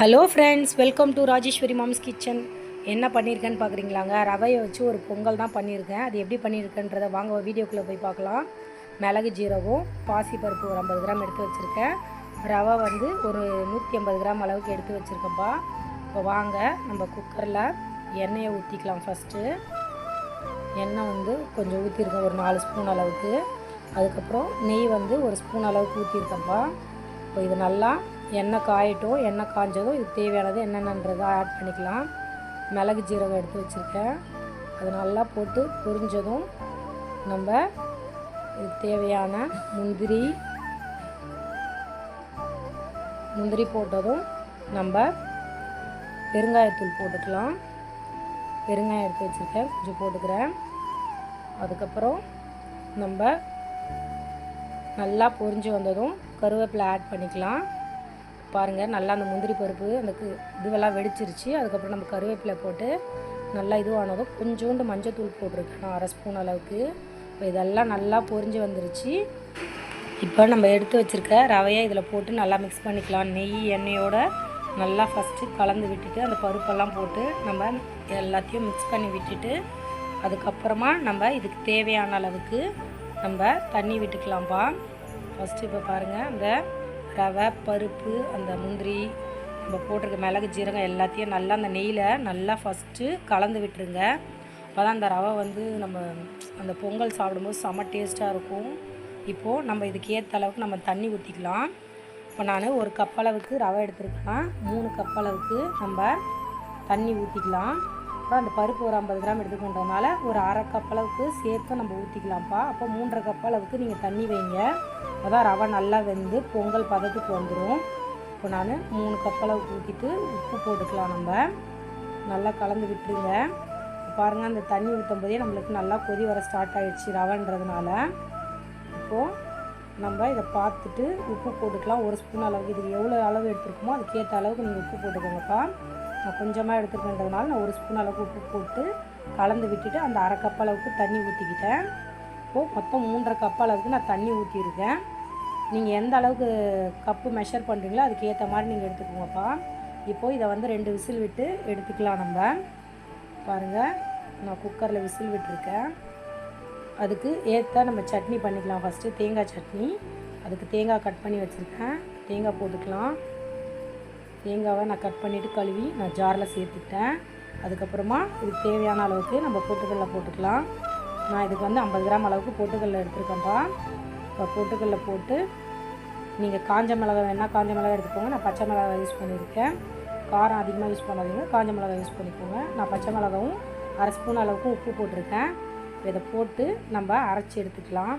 Hello friends welcome to Rajeshwari mom's kitchen என்ன பண்ணியிருக்கேன்னு பார்க்குறீங்களாங்க ரவையை வச்சு ஒரு பொங்கல் தான் பண்ணியிருக்கேன் அது எப்படி பண்ணியிருக்கேன்றதை வாங்க வீடியோக்குள்ளே போய் பார்க்கலாம். மிளகு ஜீரகம் பாசிப்பருப்பு ஒரு ஐம்பது கிராம் எடுத்து வச்சுருக்கேன். ரவை வந்து ஒரு நூற்றி ஐம்பது கிராம் அளவுக்கு எடுத்து வச்சுருக்கேன்ப்பா இப்போ வாங்க நம்ம குக்கரில் எண்ணெயை ஊற்றிக்கலாம் ஃபஸ்ட்டு எண்ணெய் வந்து கொஞ்சம் ஊற்றிருக்கேன் ஒரு நாலு ஸ்பூன் அளவுக்கு. அதுக்கப்புறம் நெய் வந்து ஒரு ஸ்பூன் அளவுக்கு ஊற்றிருக்கப்பா இப்போ இது நல்லா எண்ணெய் காயட்டும் எண்ணெய் காஞ்சதும் இதுக்கு தேவையானது என்னென்னன்றதை ஆட் பண்ணிக்கலாம். மிளகு ஜீரகம் எடுத்து வச்சுருக்கேன். அது நல்லா போட்டு பொரிஞ்சதும் நம்ம இதுக்கு தேவையான முந்திரி முந்திரி போட்டதும் நம்ம பெருங்காயத்தூள் போட்டுக்கலாம். பெருங்காயம் எடுத்து வச்சுருக்கேன். கொஞ்சம் போட்டுக்கிறேன். அதுக்கப்புறம் நம்ம நல்லா பொரிஞ்சு வந்ததும் கருவேப்பிலை ஆட் பண்ணிக்கலாம். பாருங்கள் நல்லா அந்த முந்திரி பருப்பு அந்த இதுவெல்லாம் வெடிச்சிருச்சு. அதுக்கப்புறம் நம்ம கருவேப்பிலை போட்டு நல்லா இதுவானதும் கொஞ்சோண்டு மஞ்சத்தூள் போட்டிருக்கேன் நான் அரை ஸ்பூன் அளவுக்கு. இப்போ இதெல்லாம் நல்லா பொரிஞ்சு வந்துருச்சு. இப்போ நம்ம எடுத்து வச்சுருக்க ரவையை இதில் போட்டு நல்லா மிக்ஸ் பண்ணிக்கலாம். நெய் எண்ணெயோட நல்லா ஃபஸ்ட்டு கலந்து விட்டுட்டு அந்த பருப்பெல்லாம் போட்டு நம்ம எல்லாத்தையும் மிக்ஸ் பண்ணி விட்டுட்டு அதுக்கப்புறமா நம்ம இதுக்கு தேவையான அளவுக்கு நம்ம தண்ணி விட்டுக்கலாம்ப்பா ஃபஸ்ட்டு இப்போ பாருங்கள் அந்த ரவை பருப்பு அந்த முந்திரி நம்ம போட்டிருக்க மிளகு ஜீரகம் எல்லாத்தையும் நல்லா அந்த நெய்யில் நல்லா ஃபஸ்ட்டு கலந்து விட்டுருங்க. அப்போ தான் அந்த ரவை வந்து நம்ம அந்த பொங்கல் சாப்பிடும்போது செம்ம டேஸ்ட்டாக இருக்கும். இப்போது நம்ம இதுக்கு ஏற்ற அளவுக்கு நம்ம தண்ணி ஊற்றிக்கலாம் இப்போ நான் ஒரு கப் அளவுக்கு ரவை எடுத்துருக்கலாம் மூணு கப் அளவுக்கு நம்ம தண்ணி ஊற்றிக்கலாம் அப்புறம் அந்த பருப்பு ஒரு ஐம்பது கிராம் எடுத்துக்கின்றதுனால ஒரு அரை கப் அளவுக்கு சேர்த்து நம்ம ஊற்றிக்கலாம்ப்பா அப்போ மூன்றரை கப் அளவுக்கு நீங்கள் தண்ணி வைங்க. அதான் ரவை நல்லா வெந்து பொங்கல் பதத்துக்கு வந்துடும் இப்போ நான் மூணு கப்பளவு ஊற்றிட்டு உப்பு போட்டுக்கலாம் நம்ம. நல்லா கலந்து விட்டுருங்க. பாருங்கள் அந்த தண்ணி ஊற்றும் போதே நம்மளுக்கு நல்லா கொதி வர ஸ்டார்ட் ஆகிடுச்சு ரவைன்றதுனால. இப்போது நம்ம இதை பார்த்துட்டு உப்பு போட்டுக்கலாம். ஒரு ஸ்பூன் அளவுக்கு. இதுக்கு எவ்வளோ அளவு எடுத்துருக்கோமோ அதுக்கேற்ற அளவுக்கு நீங்கள் உப்பு போட்டுக்கோங்கப்பா. நான் கொஞ்சமாக எடுத்துருக்கேன்றதுனால நான் ஒரு ஸ்பூன் அளவுக்கு உப்பு போட்டு கலந்து விட்டுட்டு அந்த அரை கப் அளவுக்கு தண்ணி ஊற்றிக்கிட்டேன் இப்போது மொத்தம் மூன்றரை கப் அளவுக்கு நான் தண்ணி ஊற்றியிருக்கேன் நீங்கள் எந்த அளவுக்கு கப்பு மெஷர் பண்ணுறீங்களோ அதுக்கு ஏற்ற மாதிரி நீங்கள் எடுத்துக்கோங்கப்பா. இப்போது இதை வந்து ரெண்டு விசில் விட்டு எடுத்துக்கலாம் நம்ம. பாருங்கள் நான் குக்கரில் விசில் விட்டுருக்கேன். அதுக்கு ஏற்ற நம்ம சட்னி பண்ணிக்கலாம். ஃபஸ்ட்டு தேங்காய் சட்னி. அதுக்கு தேங்காய் கட் பண்ணி வச்சுருக்கேன். தேங்காய் போட்டுக்கலாம். தேங்காவை நான் கட் பண்ணிவிட்டு கழுவி நான் ஜாரில் சேர்த்துக்கிட்டேன். அதுக்கப்புறமா இதுக்கு தேவையான அளவுக்கு நம்ம பொட்டுக்கடலை போட்டுக்கலாம். நான் இதுக்கு வந்து ஐம்பது கிராம் அளவுக்கு பொட்டுக்கல்ல எடுத்துருக்கேன்ப்பா. இப்போ பொட்டுக்கல்ல போட்டு நீங்கள் காஞ்ச மிளகா வேணால் காஞ்ச மிளகா எடுத்துக்கோங்க நான் பச்சை மிளகா யூஸ் பண்ணியிருக்கேன். காரம் அதிகமாக யூஸ் பண்ணாதீங்க. காஞ்ச மிளகா யூஸ் பண்ணிக்கோங்க. நான் பச்சை மிளகாவும் அரை ஸ்பூன் அளவுக்கு உப்பு போட்டிருக்கேன். இதை போட்டு நம்ம அரைச்சி எடுத்துக்கலாம்.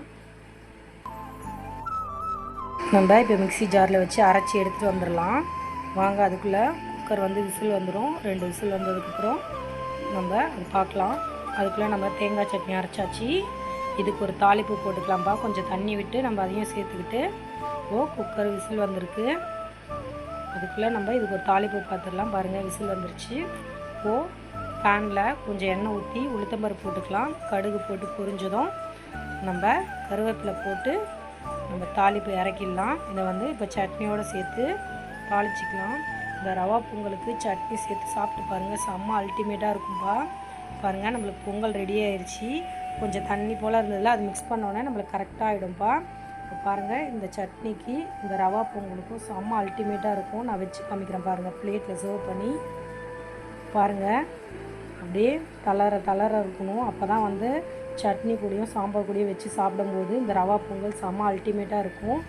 நம்ம இப்போ மிக்ஸி ஜாரில் வச்சு அரைச்சி எடுத்துகிட்டு வந்துடலாம். வாங்க அதுக்குள்ளே குக்கர் வந்து விசில் வந்துடும் ரெண்டு விசில் வந்ததுக்கப்புறம் நம்ம அது பார்க்கலாம். அதுக்குள்ளே நம்ம தேங்காய் சட்னி அரைச்சாச்சு. இதுக்கு ஒரு தாளிப்பு போட்டுக்கலாம்ப்பா கொஞ்சம் தண்ணி விட்டு நம்ம அதையும் சேர்த்துக்கிட்டு ஓ குக்கர் விசில் வந்திருக்கு. அதுக்குள்ளே நம்ம இதுக்கு ஒரு தாளிப்பு பார்த்துடலாம் பாருங்கள் விசில் வந்துருச்சு. ஓ பேனில் கொஞ்சம் எண்ணெய் ஊற்றி உளுத்தம்பருப்பு போட்டுக்கலாம். கடுகு போட்டு பொரிஞ்சதும் நம்ம கருவேப்பிலை போட்டு நம்ம தாளிப்பு இறக்கிடலாம். இதை வந்து இப்போ சட்னியோடு சேர்த்து தாளிச்சிக்கலாம். இந்த ரவா பொங்கலுக்கு சட்னி சேர்த்து சாப்பிட்டு பாருங்கள் செம்ம அல்டிமேட்டாக இருக்கும்பா. பாருங்கள் நம்மளுக்கு பொங்கல் ரெடி ஆயிடுச்சு கொஞ்சம் தண்ணி போல் இருந்ததில்ல அது மிக்ஸ் பண்ணோன்னே நம்மளுக்கு கரெக்டாக ஆகிடும்ப்பா இப்போ பாருங்கள் இந்த சட்னிக்கு இந்த ரவா பொங்கலுக்கும் செம்ம அல்டிமேட்டாக இருக்கும். நான் வச்சு காமிக்கிறேன் பாருங்கள் பிளேட்டில் சர்வ் பண்ணி. பாருங்கள் அப்படியே தளர தளர இருக்கணும். அப்போ தான் வந்து சட்னி கூடயும் சாம்பார் கூடயும் வச்சு சாப்பிடும்போது இந்த ரவா பொங்கல் செம்ம அல்டிமேட்டாக இருக்கும்.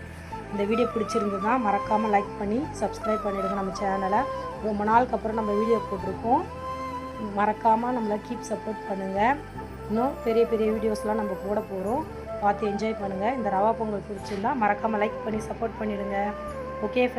இந்த வீடியோ பிடிச்சிருந்ததுன்னா மறக்காமல் லைக் பண்ணி சப்ஸ்கிரைப் பண்ணிவிடுங்க நம்ம சேனலை ரொம்ப நாளுக்கு அப்புறம் நம்ம வீடியோ போட்டிருக்கோம். மறக்காமல் நம்மளை கீப் சப்போர்ட் பண்ணுங்கள் இன்னும் பெரிய பெரிய வீடியோஸ்லாம் நம்ம போட போகிறோம் பார்த்து என்ஜாய் பண்ணுங்கள் இந்த ரவா பொங்கல் பிடிச்சிருந்தா மறக்காமல் லைக் பண்ணி சப்போர்ட் பண்ணிவிடுங்க ஓகே